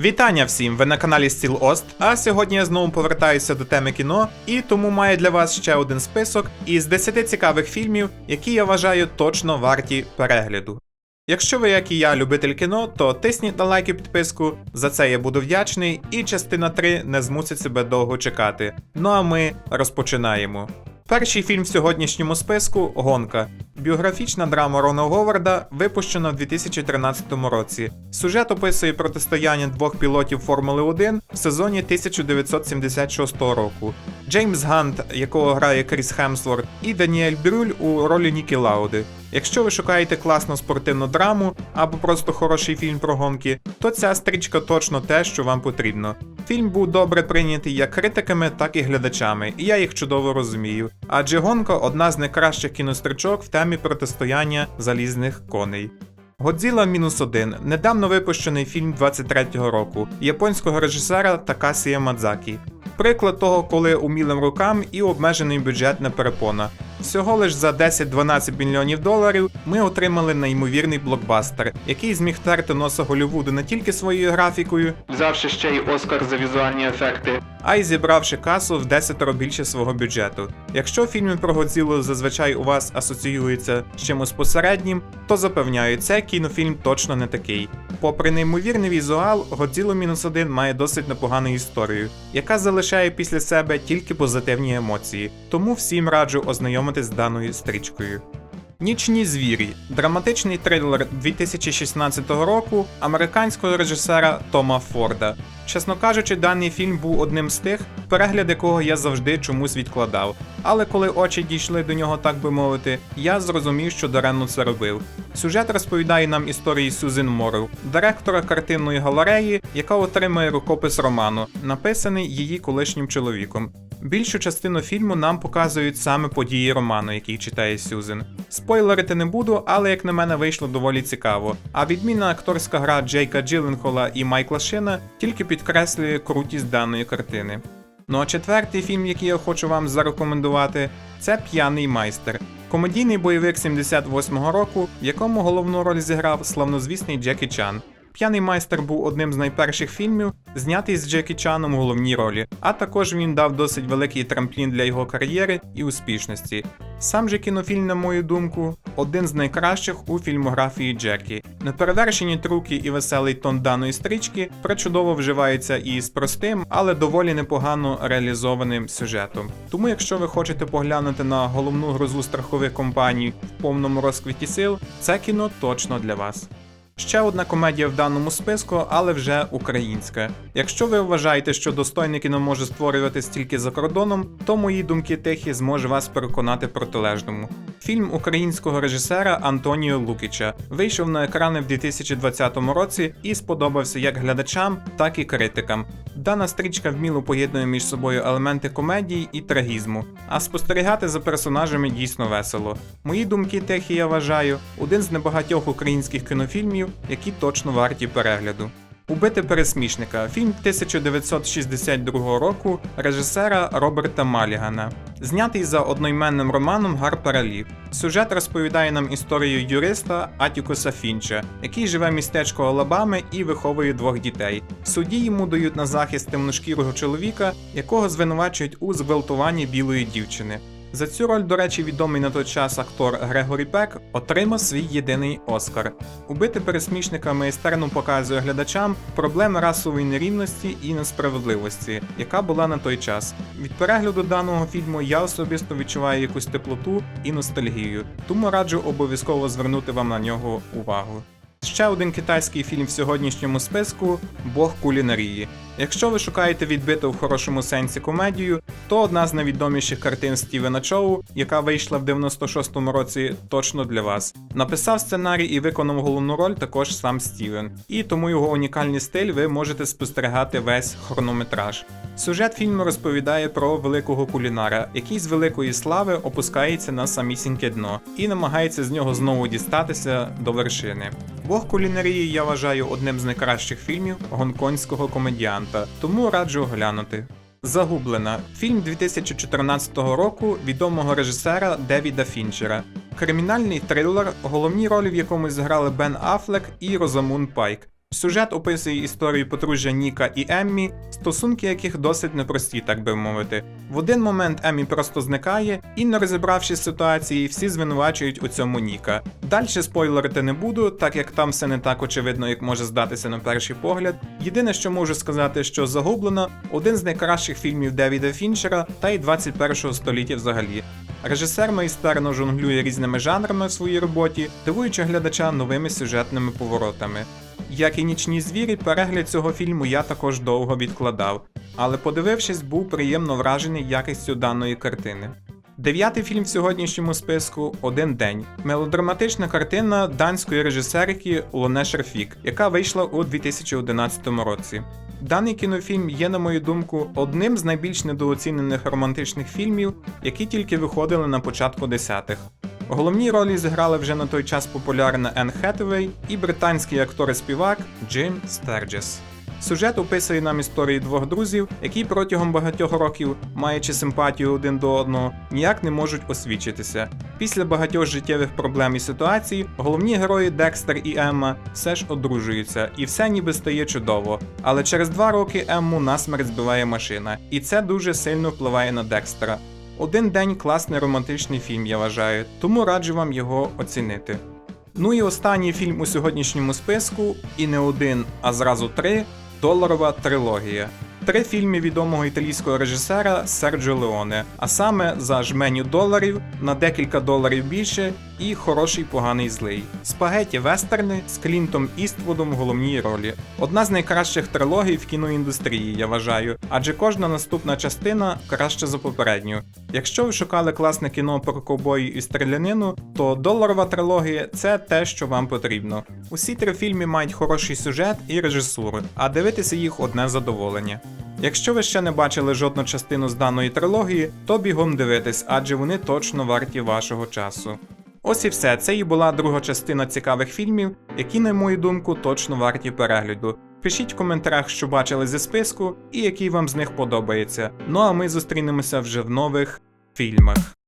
Вітання всім! Ви на каналі Стіл Ост. А сьогодні я знову повертаюся до теми кіно, і тому маю для вас ще один список із 10 цікавих фільмів, які я вважаю точно варті перегляду. Якщо ви, як і я, любитель кіно, то тисніть на лайк і підписку. За це я буду вдячний, і частина 3 не змусить себе довго чекати. Ну а ми розпочинаємо. Перший фільм в сьогоднішньому списку Гонка. Біографічна драма Рона Говарда випущена в 2013 році. Сюжет описує протистояння двох пілотів Формули 1 в сезоні 1976 року. Джеймс Гант, якого грає Кріс Хемсворт, і Даніель Брюль у ролі Нікі Лауди. Якщо ви шукаєте класну спортивну драму або просто хороший фільм про гонки, то ця стрічка точно те, що вам потрібно. Фільм був добре прийнятий як критиками, так і глядачами, і я їх чудово розумію. Адже гонка одна з найкращих кінострічок в темі протистояння залізних коней. Годзіла мінус один недавно випущений фільм 23-го року японського режисера Такасія Мадзакі. Приклад того, коли умілим рукам і обмежений бюджет не перепона. Всього лиш за 10-12 мільйонів доларів ми отримали неймовірний блокбастер, який зміг терти носа Голлівуду не тільки своєю графікою, взявши ще й Оскар за візуальні ефекти, а й зібравши касу в 10 більше свого бюджету. Якщо фільми про Годзілу зазвичай у вас асоціюються з чимось посереднім, то запевняю, цей кінофільм точно не такий. Попри неймовірний візуал, Godzilla мінус 1 має досить непогану історію, яка залишає після себе тільки позитивні емоції, тому всім раджу ознайомитись з даною стрічкою. Нічні звірі драматичний трилер 2016 року американського режисера Тома Форда. Чесно кажучи, даний фільм був одним з тих, перегляд якого я завжди чомусь відкладав. Але коли очі дійшли до нього, так би мовити, я зрозумів, що даремно це робив. Сюжет розповідає нам історії Сюзен Морел, директора картинної галереї, яка отримує рукопис роману, написаний її колишнім чоловіком. Більшу частину фільму нам показують саме події роману, який читає Сюзен. Спойлерити не буду, але як на мене вийшло доволі цікаво. А відмінна акторська гра Джейка Джилленхола і Майкла Шина тільки підкреслює крутість даної картини. Ну а четвертий фільм, який я хочу вам зарекомендувати, це П'яний майстер. Комедійний бойовик 78-го року, в якому головну роль зіграв славнозвісний Джекі Чан. П'яний майстер був одним з найперших фільмів, знятий з Джекі Чаном у головній ролі, а також він дав досить великий трамплін для його кар'єри і успішності. Сам же кінофільм, на мою думку, один з найкращих у фільмографії Джекі. Неперевершені трюки і веселий тон даної стрічки причудово вживаються і з простим, але доволі непогано реалізованим сюжетом. Тому, якщо ви хочете поглянути на головну грозу страхових компаній в повному розквіті сил, це кіно точно для вас. Ще одна комедія в даному списку, але вже українська. Якщо ви вважаєте, що достойне кіно може створюватись тільки за кордоном, то мої думки тихі зможе вас переконати протилежному. Фільм українського режисера Антоніо Лукіча вийшов на екрани в 2020 році і сподобався як глядачам, так і критикам. Дана стрічка вміло поєднує між собою елементи комедії і трагізму, а спостерігати за персонажами дійсно весело. Мої думки тихі, я вважаю, один з небагатьох українських кінофільмів, які точно варті перегляду. Убити пересмішника фільм 1962 року режисера Роберта Малігана, знятий за одноіменним романом Гарпера Лі. Сюжет розповідає нам історію юриста Атікуса Фінча, який живе в містечку Алабами і виховує двох дітей. Судді йому дають на захист темношкірого чоловіка, якого звинувачують у зґвалтуванні білої дівчини. За цю роль, до речі, відомий на той час актор Грегорі Пек отримав свій єдиний Оскар. Убити пересмішника майстерно показує глядачам проблеми расової нерівності і несправедливості, яка була на той час. Від перегляду даного фільму я особисто відчуваю якусь теплоту і ностальгію, тому раджу обов'язково звернути вам на нього увагу. Ще один китайський фільм в сьогоднішньому списку Бог кулінарії. Якщо ви шукаєте відбиту в хорошому сенсі комедію, то одна з найвідоміших картин Стівена Чоу, яка вийшла в 96-му році, точно для вас. Написав сценарій і виконав головну роль також сам Стівен. І тому його унікальний стиль ви можете спостерігати весь хронометраж. Сюжет фільму розповідає про великого кулінара, який з великої слави опускається на самісіньке дно і намагається з нього знову дістатися до вершини. Бог кулінарії я вважаю одним з найкращих фільмів гонконгського комедіанта, тому раджу оглянути. Загублена фільм 2014 року відомого режисера Девіда Фінчера. Кримінальний трилер, головні ролі в якому зіграли Бен Аффлек і Розамун Пайк. Сюжет описує історію подружжя Ніка і Еммі, стосунки яких досить непрості, так би мовити. В один момент Еммі просто зникає, і не розібравшись ситуації, всі звинувачують у цьому Ніка. Далі спойлерити не буду, так як там все не так очевидно, як може здатися на перший погляд. Єдине, що можу сказати, що загублено один з найкращих фільмів Девіда Фінчера та й 21 століття взагалі. Режисер майстерно жонглює різними жанрами в своїй роботі, дивуючи глядача новими сюжетними поворотами. Як і нічні звірі, перегляд цього фільму я також довго відкладав, але подивившись, був приємно вражений якістю даної картини. Дев'ятий фільм в сьогоднішньому списку Один день. Мелодраматична картина данської режисерки Лоне Шерфік, яка вийшла у 2011 році. Даний кінофільм є, на мою думку, одним з найбільш недооцінених романтичних фільмів, які тільки виходили на початку десятих. Головні ролі зіграли вже на той час популярна Енн Хетевей і британський актор і співак Джим Стерджес. Сюжет описує нам історії двох друзів, які протягом багатьох років, маючи симпатію один до одного, ніяк не можуть освічитися. Після багатьох життєвих проблем і ситуацій головні герої Декстер і Емма все ж одружуються, і все ніби стає чудово. Але через два роки Емму насмерть збиває машина, і це дуже сильно впливає на Декстера. Один день класний романтичний фільм, я вважаю, тому раджу вам його оцінити. Ну і останній фільм у сьогоднішньому списку, і не один, а зразу три доларова трилогія. Три фільми відомого італійського режисера Серджо Леоне, а саме за жменю доларів на декілька доларів більше і хороший поганий злий. Спагеті вестерни з Клінтом Іствудом в головній ролі. Одна з найкращих трилогій в кіноіндустрії, я вважаю, адже кожна наступна частина краща за попередню. Якщо ви шукали класне кіно про ковбої і стрілянину, то доларова трилогія це те, що вам потрібно. Усі три фільми мають хороший сюжет і режисуру, а дивитися їх одне задоволення. Якщо ви ще не бачили жодну частину з даної трилогії, то бігом дивитись, адже вони точно варті вашого часу. Ось і все, це і була друга частина цікавих фільмів, які, на мою думку, точно варті перегляду. Пишіть в коментарях, що бачили зі списку і який вам з них подобається. Ну а ми зустрінемося вже в нових фільмах.